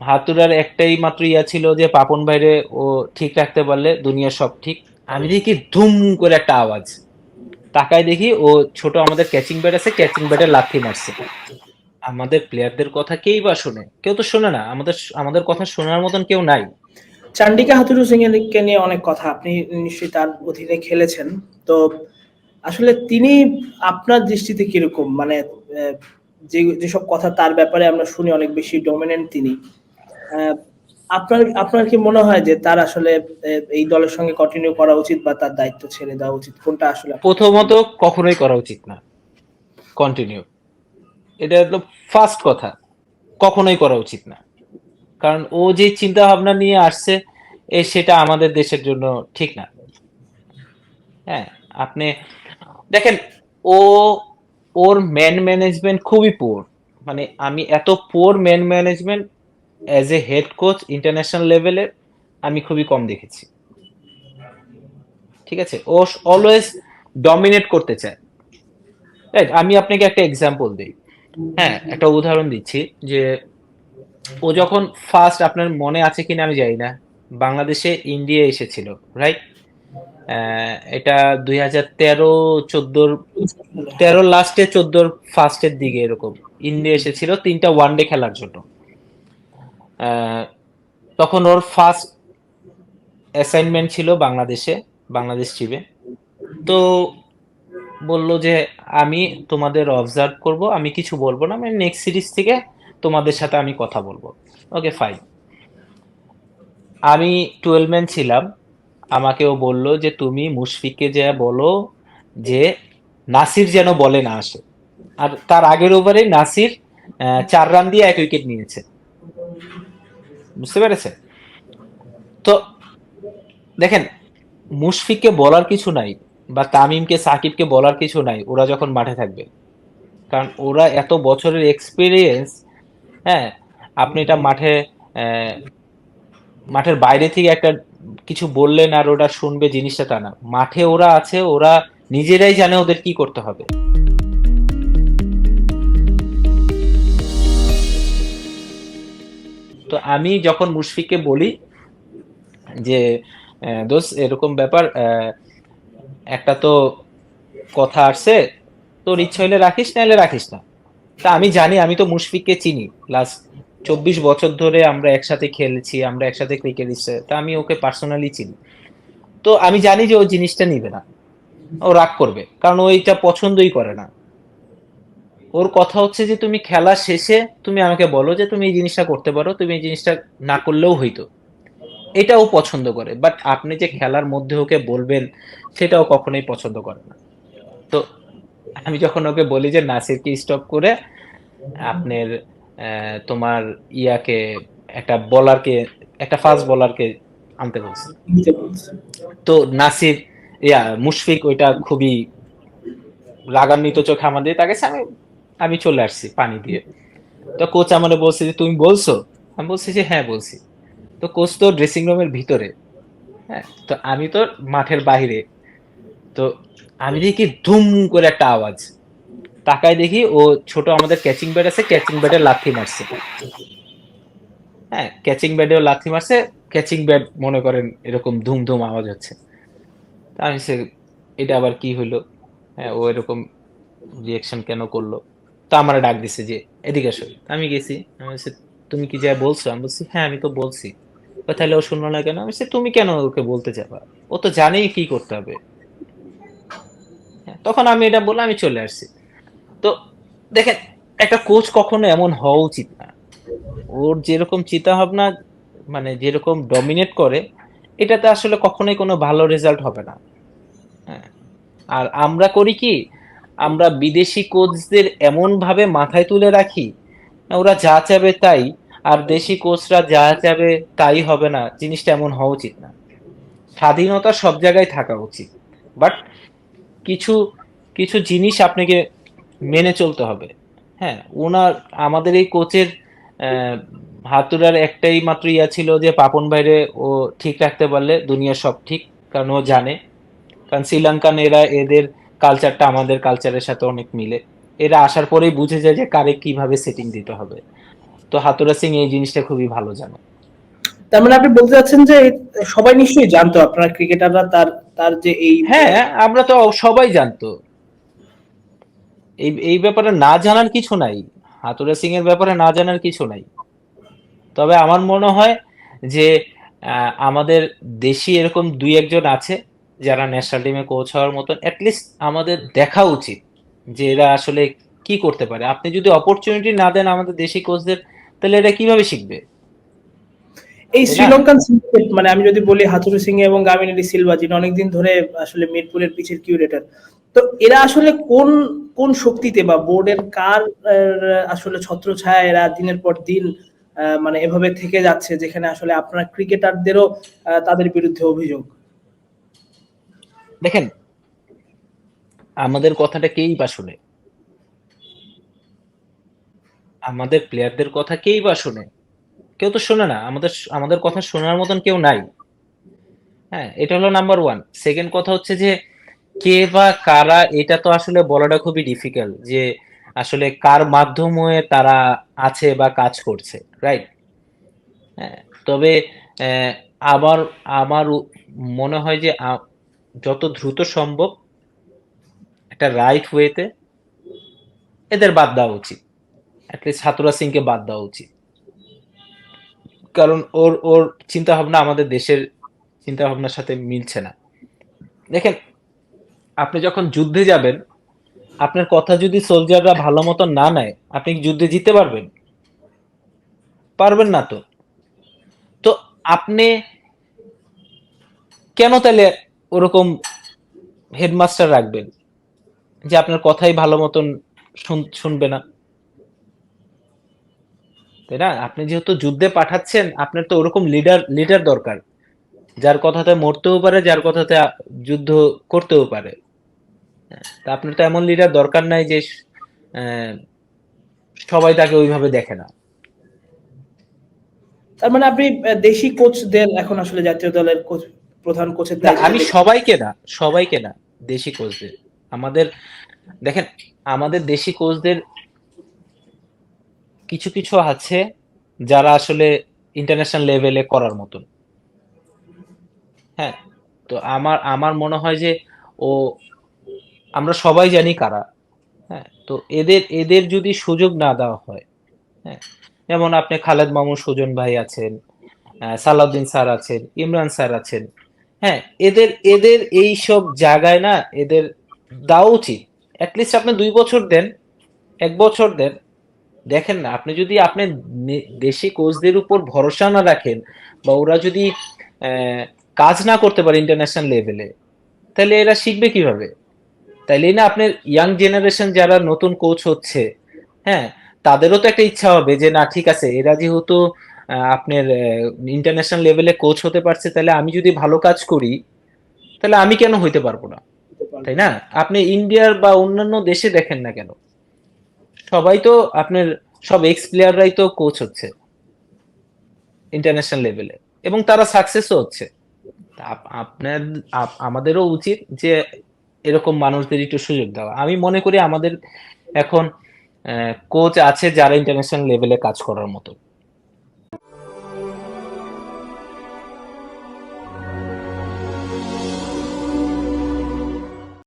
হাতুড়ার একটাই মাত্র ইয়া ছিল যে, পাপন ভাইরে ও ঠিক রাখতে পারলে দুনিয়া সব ঠিক। আমি দেখি ধুম করে একটা আওয়াজ। তাকায় দেখি ও ছোট আমাদের ক্যাচিং ব্যাট আছে ক্যাচিং ব্যাটে লাথি মারছে। আমাদের প্লেয়ারদের কথা কেই বা শোনে? কেউ তো শোনে না। আমাদের আমাদের কথা শোনার মতন কেউ নাই। চান্ডিকা হাতুরু সিং এরকে নিয়ে অনেক কথা। আপনি নিশ্চয়ই তার অধীনে খেলেছেন। তো আসলে তিনি আপনার দৃষ্টিতে কীরকম? মানে যে যেসব কথা তার ব্যাপারে আমরা শুনি, অনেক বেশি ডমিনেন্ট তিনি। আপনার আপনার কি মনে হয় যে তার আসলে এই দলের সঙ্গে কন্টিনিউ করা উচিত বা তার দায়িত্ব ছেড়ে দেওয়া উচিত? কোনটা আসলে প্রথমত কখনোই করা উচিত না। কন্টিনিউ এটা হলো ফার্স্ট কথা। কখনোই করা উচিত না। কারণ ও যে চিন্তা ভাবনা নিয়ে আসছে, এ সেটা আমাদের দেশের জন্য ঠিক না। হ্যাঁ আপনি দেখেন, ও, ওর ম্যান ম্যানেজমেন্ট খুবই পোর মানে আমি এত poor man management as a head coach international লেভেলে আমি খুবই কম দেখেছি। ঠিক আছে? ও অলওয়েজ ডমিনেট করতে চায়। রাইট আমি আপনাকে একটা এক্সাম্পল দিই। হ্যাঁ একটা উদাহরণ দিচ্ছি যে ও যখন ফার্স্ট আপনার মনে আছে কিনা আমি জানি না। বাংলাদেশে ইন্ডিয়া এসেছিল রাইট এটা দুই হাজার তেরো, চোদ্দোর, তেরো লাস্টে চোদ্দোর ফার্স্টের দিকে এরকম। ইন্ডিয়া এসেছিল, তিনটা ওয়ান ডে খেলার জন্য। তখন ওর ফার্স্ট অ্যাসাইনমেন্ট ছিল বাংলাদেশে, বাংলাদেশ টিমে তো বলল যে, আমি তোমাদের অবজার্ভ করব, আমি কিছু বলব না আমি নেক্সট সিরিজ থেকে তোমাদের সাথে আমি কথা বলব। ওকে ফাইন আমি টুয়েলভ ম্যান ছিলাম। আমাকেও বলল যে, তুমি মুশফিককে যে বলো যে, নাসির যেন বলে না আসে। আর তার আগের ওভারে নাসির চার রান দিয়ে এক উইকেট নিয়েছে। বুঝতে পেরেছে তো দেখেন, মুশফিককে বলার কিছু নাই বা তামিমকে, সাকিবকে বলার কিছু নাই, ওরা যখন মাঠে থাকবে। কারণ ওরা এত বছরের এক্সপিরিয়েন্স হ্যাঁ আপনি এটা মাঠে মাঠের বাইরে থেকে একটা কিছু বললেন আর ওরা শুনবে জিনিসটা তা না। মাঠে ওরা আছে, ওরা নিজেরাই জানে ওদের কি করতে হবে। তো আমি যখন মুশফিককে বলি যে দোস্ত, এরকম ব্যাপার একটা তো কথা আসছে, তোর ইচ্ছা হইলে রাখিস, না হলে রাখিস না। তা আমি জানি, আমি তো মুশফিককে চিনি। লাস্ট চব্বিশ বছর ধরে আমরা একসাথে খেলেছি, আমরা একসাথে ক্রিকেট তা আমি ওকে পার্সোনালি চিনি। তো আমি জানি যে ও জিনিসটা নিবে না। ও রাগ করবে, কারণ ও এটা পছন্দই করে না। ওর কথা হচ্ছে যে তুমি খেলা শেষে তুমি আমাকে বলো যে তুমি এই জিনিসটা করতে পারো, তুমি এই জিনিসটা না করলেও হইতো এটাও পছন্দ করে বাট আপনি যে খেলার মধ্যে ওকে বলবেন, সেটাও কখনোই পছন্দ করে না তো আমি যখন ওকে বলি যে, নাসিরকে স্টপ করে, আপনার তোমার ইয়াকে, একটা বলারকে একটা ফাস্ট বলারকে আনতে বলছি। তো নাসির, ইয়া, মুশফিক ওইটা খুবই রাগান্বিত চোখে আমাদের, তাকে আমি আমি চলে আসছি পানি দিয়ে। তো কোচ আমার বলছে যে, তুমি বলছো? আমি বলছি যে হ্যাঁ বলছি। তো কোচ তো ড্রেসিং রুমের ভিতরে। হ্যাঁ তো আমি তো মাঠের বাইরে তো আমি দেখি ধুম করে একটা আওয়াজ। তাকায় দেখি ও ছোট আমাদের ক্যাচিং ব্যাট আছে ক্যাচিং ব্যাটে লাথি মারছে। হ্যাঁ ক্যাচিং ব্যাটেও লাথি মারছে ক্যাচিং ব্যাট মনে করেন এরকম ধুম ধুম আওয়াজ হচ্ছে। তা আমি সে, এটা আবার কি হইল হ্যাঁ ও এরকম রিয়াকশন কেন করল? তা আমার ডাক দিছে যে এদিকে আসো। আমি গেছি। আমি বলছি তুমি কি যা বলছো? আমি বলছি হ্যাঁ আমি তো বলছি। তাহলে ও শুনলো না কেন? আমি তুমি কেন ওকে বলতে যাবা? ও তো জানেই কি করতে হবে। হ্যাঁ, তখন আমি এটা বললাম আমি চলে আসছি। তো দেখেন একটা কোচ কখনো এমন হওয়া উচিত না। ওর যেরকম চিন্তা ভাবনা মানে যেরকম ডমিনেট করে এটাতে আসলে কখনোই কোনো ভালো রেজাল্ট হবে না। হ্যাঁ আর আমরা করি কি আমরা বিদেশি কোচদের এমন ভাবে মাথায় তুলে রাখি? ওরা যা চাবে তাই, আর দেশি কোচরা যা চাবে তাই হবে না, জিনিসটা এমন হওয়া উচিত না। স্বাধীনতা সব জায়গায় থাকা উচিত। বাট কিছু কিছু জিনিস আপনাকে মেনে চলতে হবে। হ্যাঁ ওনার, আমাদের এই কোচের হাতুড়ার একটাই মাত্র ইয়া ছিল যে পাপন বাইরে ও ঠিক রাখতে পারলে দুনিয়া সব ঠিক, কারণ ও জানে। কারণ শ্রীলঙ্কান এরা এদের কালচারটা আমাদের কালচারের সাথে অনেক মিলে। এরা আসার পরেই বুঝে যায় যে কারে কীভাবে সেটিং দিতে হবে। তো হাতুরা সিং এই জিনিসটা খুবই ভালো জানে। তার মানে আপনি বলতে চাচ্ছেন যে সবাই নিশ্চয়ই জানতো আপনার ক্রিকেটাররা তার তার যে এই হ্যাঁ আমরা তো সবাই জানতো। এই এই ব্যাপারে না জানার কিছু নাই। হাতুরা সিং এর ব্যাপারে না জানার কিছু নাই। তবে আমার মনে হয় যে আমাদের দেশি এরকম দুই একজন আছে। যারা ন্যাশনাল টিমে কোচ হওয়ার মতন অ্যাটলিস্ট আমাদের দেখা উচিত যে এরা আসলে কি করতে পারে। আপনি যদি অপরচুনিটি না দেন আমাদের দেশি কোচদের তাহলে এরা কীভাবে শিখবে? এই শ্রীলঙ্কান syndicate, মানে আমি যদি বলি হাতুরু সিং এবং গামিনী সিলভা যিনি অনেকদিন ধরে আসলে মিরপুরের পিচের কিউরেটর তো এরা আসলে কোন কোন শক্তিতে বা বোর্ডের কার আসলে ছত্রছায়া এরা দিনের পর দিন আহ, মানে এভাবে থেকে যাচ্ছে যেখানে আসলে আপনার ক্রিকেটারদেরও তাদের বিরুদ্ধে অভিযোগ? দেখেন, আমাদের কথাটা কেই বা শুনে? আমাদের প্লেয়ারদের কথা কেই বা শুনে? কেউ তো শোনে না। আমাদের আমাদের কথা শোনার মতন কেউ নাই। হ্যাঁ এটা হলো নাম্বার ওয়ান সেকেন্ড কথা হচ্ছে যে, কে বা কারা, এটা তো আসলে বলাটা খুবই ডিফিকাল্ট যে, আসলে কার মাধ্যমে তারা আছে বা কাজ করছে রাইট হ্যাঁ তবে আবার, আমার মনে হয় যে যত দ্রুত সম্ভব একটা রাইট ওয়েতে এদের বাদ দেওয়া উচিত। অ্যাটলিস্ট হাতুরা সিংকে বাদ দেওয়া উচিত। কারণ ওর ওর চিন্তা ভাবনা আমাদের দেশের চিন্তা ভাবনার সাথে মিলছে না। দেখেন, আপনি যখন যুদ্ধে যাবেন, আপনার কথা যদি সোলজাররা ভালো মতো না নেয়, আপনি যুদ্ধে জিতে পারবেন? পারবেন না তো। তো আপনি কেন তাহলে ওরকম হেডমাস্টার রাখবেন, যে আপনার কথাই ভালো মতন শুন- শুনবে না। তাই না? আপনি যেহেতু যুদ্ধে পাঠাচ্ছেন, আপনার তো ওরকম লিডার লিডার দরকার। যার কথাতে মরতেও পারে, যার কথাতে যুদ্ধ করতেও পারে। তা আপনার তো এমন লিডার দরকার নাই যে সবাই তাকে ওইভাবে দেখে না। তার মানে আপনি দেশি কোচদের এখন আসলে জাতীয় দলের কোচ প্রধান কোচের আমি সবাইকে না সবাইকে না দেশি কোচদের আমাদের দেখেন আমাদের দেশি কোচদের কিছু কিছু আছে যারা আসলে ইন্টারন্যাশনাল লেভেলে করার মতন। হ্যাঁ তো আমার আমার মনে হয় যে ও আমরা সবাই জানি কারা। হ্যাঁ তো এদের এদের যদি সুযোগ না দেওয়া হয় হ্যাঁ যেমন আপনি খালেদ মামুন সুজন ভাই আছেন সালাউদ্দিন স্যার আছেন ইমরান স্যার আছেন হ্যাঁ এদের এদের এই সব জায়গায় না, এদের দেওয়া উচিত। অ্যাটলিস্ট আপনি দুই বছর দেন, এক বছর দেন। দেখেন না, আপনি যদি আপনি দেশি কোচদের উপর ভরসা না রাখেন, বা ওরা যদি কাজ না করতে পারে ইন্টারন্যাশনাল লেভেলে তাহলে এরা শিখবে কীভাবে? তাইলে না আপনার ইয়াং জেনারেশন যারা নতুন কোচ হচ্ছে হ্যাঁ তাদেরও তো একটা ইচ্ছা হবে যে, না, ঠিক আছে, এরা যেহেতু আপনার ইন্টারন্যাশনাল লেভেলে কোচ হতে পারছে, তাহলে আমি যদি ভালো কাজ করি, তাহলে আমি কেন হইতে পারব না? তাই না? আপনি ইন্ডিয়ার বা অন্যান্য দেশে দেখেন না কেন? সবাই তো আপনার, সব এক্স প্লেয়াররাই তো কোচ হচ্ছে ইন্টারন্যাশনাল লেভেলে এবং তারা সাকসেসও হচ্ছে। আপনার আমাদেরও উচিত যে এরকম মানুষদের একটু সুযোগ দেওয়া। আমি মনে করি আমাদের এখন কোচ আছে যারা ইন্টারন্যাশনাল লেভেলে কাজ করার মতো।